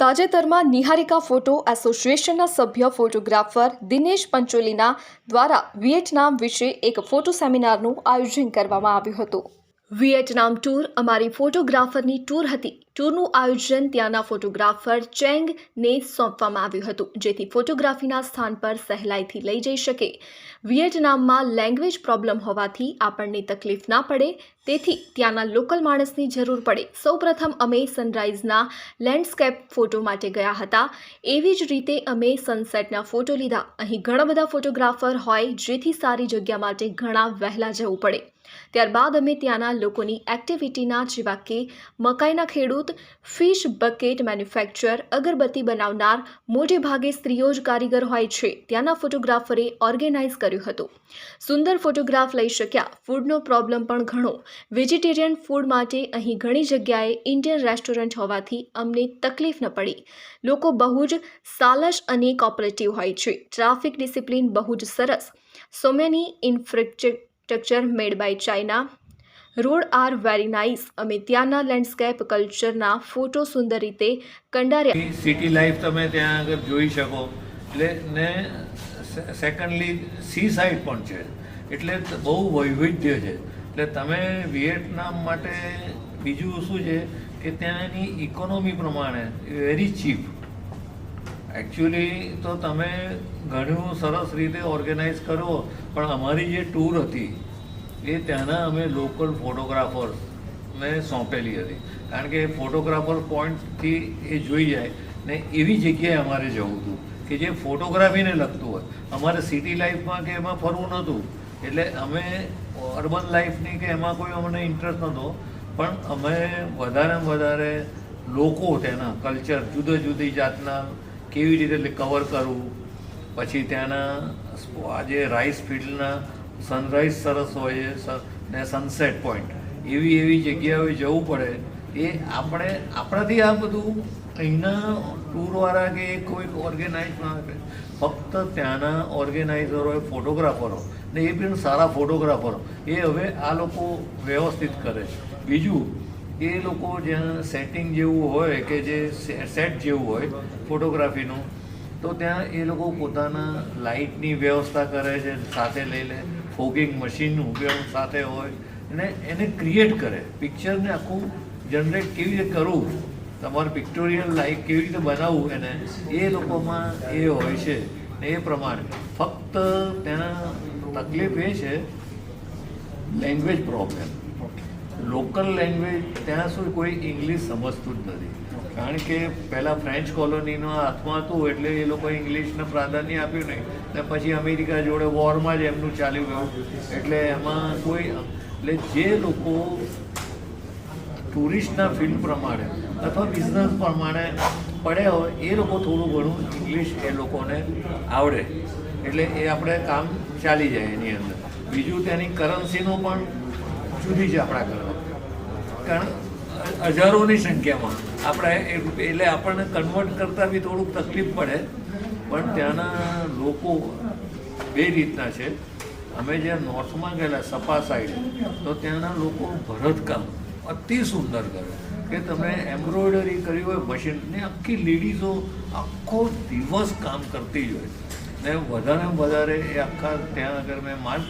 તાજેતરમાં નિહારિકા ફોટો એસોસિએશનના સભ્ય ફોટોગ્રાફર દિનેશ પંચોલીના દ્વારા વિયેટનામ વિશે એક ફોટો સેમિનારનું આયોજન કરવામાં આવ્યું હતું. વિયેટનામ ટૂર અમારી ફોટોગ્રાફરની ટૂર હતી. ટૂરનું આયોજન ત્યાંના ફોટોગ્રાફર ચેંગને સોંપવામાં આવ્યું હતું, જેથી ફોટોગ્રાફીના સ્થાન પર સહેલાઈથી લઈ જઈ શકે. વિયેટનામમાં લેંગ્વેજ પ્રોબ્લેમ હોવાથી આપણને તકલીફ ના પડે, તેથી ત્યાંના લોકલ માણસની જરૂર પડે. સૌપ્રથમ અમે સનરાઈઝના લેન્ડસ્કેપ ફોટો માટે ગયા હતા. એવી જ રીતે અમે સનસેટના ફોટો લીધા. અહીં ઘણા બધા ફોટોગ્રાફર હોય, જેથી સારી જગ્યા માટે ઘણા વહેલા જવું પડે. ત્યારબાદ અમે ત્યાંના લોકોની એક્ટિવિટીના જેવા કે મકાઈના ખેડૂત ફિશ બકેટ મેન્યુફેક્ચર અગરબત્તી બનાવનાર મોટે ભાગે સ્ત્રીઓ જ કારીગર હોય છે. ત્યાંના ફોટોગ્રાફરે ઓર્ગેનાઇઝ કર્યું હતું. સુંદર ફોટોગ્રાફ લઈ શક્યા. ફૂડનો પ્રોબ્લેમ પણ ઘણો. વેજીટેરિયન ફૂડ માટે અહીં ઘણી જગ્યાએ ઇન્ડિયન રેસ્ટોરન્ટ હોવાથી અમને તકલીફ ન પડી. લોકો બહુ જ સાલસ અને કોપરેટિવ હોય છે. ટ્રાફિક ડિસિપ્લિન બહુ જ સરસ. So many infrastructure made by China road are very nice. અમે ત્યાંના લેન્ડસ્કેપ કલ્ચરના ફોટો સુંદર રીતે કંડાર્યા. સિટી લાઈફ તમે ત્યાં આગળ જોઈ શકો. એટલે ને સેકન્ડલી સી સાઈડ પણ છે. એટલે બહુ વૈવિધ્ય છે. એટલે તમે વિયેટનામ માટે બીજું શું છે કે ત્યાંની ઇકોનોમી પ્રમાણે વેરી ચીપ એકચ્યુઅલી તો તમે ઘણું સરસ રીતે ઓર્ગેનાઇઝ કરો. પણ અમારી જે ટૂર હતી એ ત્યાંના અમે લોકલ ફોટોગ્રાફર્સને સોંપેલી હતી. કારણ કે ફોટોગ્રાફર પોઈન્ટથી એ જોઈ જાય ને એવી જગ્યાએ અમારે જવું હતું કે જે ફોટોગ્રાફીને લગતું હોય. અમારે સિટી લાઈફમાં કે એમાં ફરવું નહોતું. એટલે અમે અર્બન લાઈફની કે એમાં કોઈ અમને ઇન્ટરેસ્ટ નહોતો. પણ અમે વધારેમાં વધારે લોકો તેના કલ્ચર જુદા જુદી જાતના કેવી રીતે કવર કરવું. પછી ત્યાંના આજે રાઈસ ફિલ્ડના સનરાઈઝ સરસ હોય ને સનસેટ પોઈન્ટ એવી એવી જગ્યાઓએ જવું પડે. એ આપણે આપણાથી આ બધું અહીંના ટૂરવાળા કે કોઈ ઓર્ગેનાઇઝ ના ફક્ત ત્યાંના ઓર્ગેનાઇઝરો ફોટોગ્રાફરો ને એ પણ સારા ફોટોગ્રાફરો એ હવે આ લોકો વ્યવસ્થિત કરે છે. બીજું, એ લોકો જ્યાં સેટિંગ જેવું હોય કે જે સેટ જેવું હોય ફોટોગ્રાફીનું તો ત્યાં એ લોકો પોતાના લાઇટની વ્યવસ્થા કરે છે, સાથે લઈ લે. ફોગિંગ મશીન ઉપયોગ સાથે હોય અને એને ક્રિએટ કરે. પિક્ચરને આખું જનરેટ કેવી રીતે કરવું? તમારું પિક્ટોરિયલ લાઈફ કેવી રીતે બનાવવું એને? એ લોકોમાં એ હોય છે. એ પ્રમાણે ફક્ત તેના તકલીફ એ છે લેંગ્વેજ પ્રોબ્લેમ લોકલ લેંગ્વેજ ત્યાં શું કોઈ ઇંગ્લિશ સમજતું જ નથી. કારણ કે પહેલાં ફ્રેન્ચ કોલોનીનો હાથમાં હતું એટલે એ લોકોએ ઇંગ્લિશને પ્રાધાન્ય આપ્યું નહીં. ને પછી અમેરિકા જોડે વોરમાં જ એમનું ચાલ્યું ગયું. એટલે એમાં કોઈ એટલે જે લોકો ટુરિસ્ટના ફિલ્ડ પ્રમાણે અથવા બિઝનેસ પ્રમાણે પડ્યા હોય, એ લોકો થોડું ઘણું ઇંગ્લિશ એ લોકોને આવડે. એટલે એ આપણે કામ ચાલી જાય એની અંદર. બીજું તેની કરન્સીનો પણ જુદી છે આપણા ઘરમાં. કારણ હજારોની સંખ્યામાં. આપણે એટલે આપણને કન્વર્ટ કરતાં બી થોડુંક તકલીફ પડે, પણ ત્યાંના લોકો બે રીતના છે. અમે જ્યાં નોર્થમાં ગયેલા, સપા સાઈડ તો ત્યાંના લોકો ભરતકામ અતિ સુંદર કરે. કે તમે એમ્બ્રોઇડરી કરી હોય મશીન ને આખી લેડીઝો આખો દિવસ કામ કરતી જ હોય. ને વધારે વધારે એ આખા ત્યાં આગળ મેં માર્ક